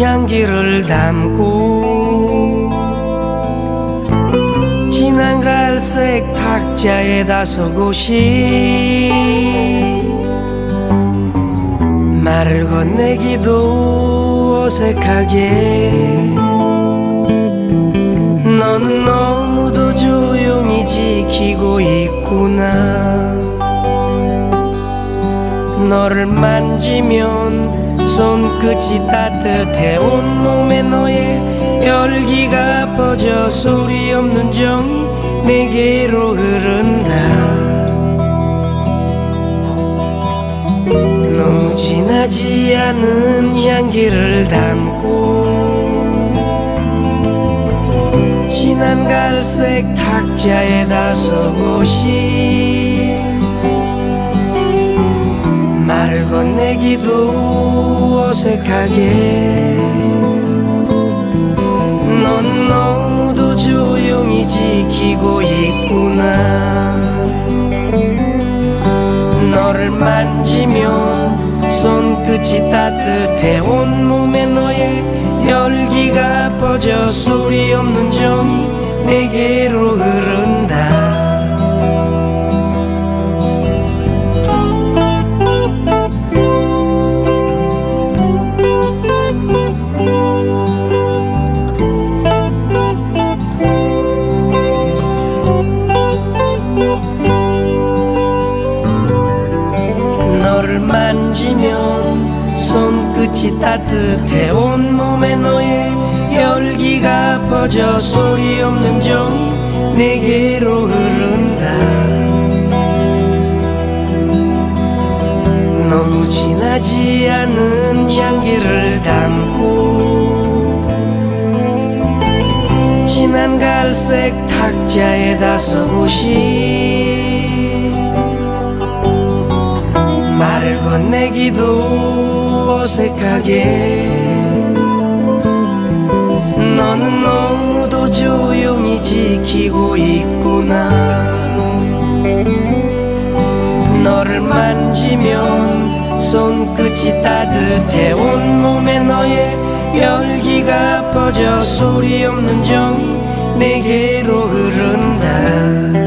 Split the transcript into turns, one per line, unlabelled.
향기를 담고 진한 갈색 탁자에다 서고시 말을 건네기도 어색하게 너는 너무도 조용히 지키고 있구나 너를 만지면 손끝이 따뜻해 온몸에 너의 열기가 퍼져 소리 없는 정이 내게로 흐른다. 너무 진하지 않은 향기를 담고 진한 갈색 탁자에다 서고시 말을 건네기도 어색하게. 넌 너무도 조용히 지키고 있구나. 너를 만지면 손끝이 따뜻해 온몸에 너의 열기가 퍼져 소리 없는 정이 내게로 흐 만지면 손끝이 따뜻해 온몸에 너의 열기가 퍼져 소리 없는 정이 내게로 흐른다. 너무 진하지 않은 향기를 담고 진한 갈색 탁자에다 서고시 말을 건네기도 어색하게. 너는 너무도 조용히 지키고 있구나. 너를 만지면 손끝이 따뜻해. 온몸에 너의 열기가 퍼져 소리 없는 정이 내게로 흐른다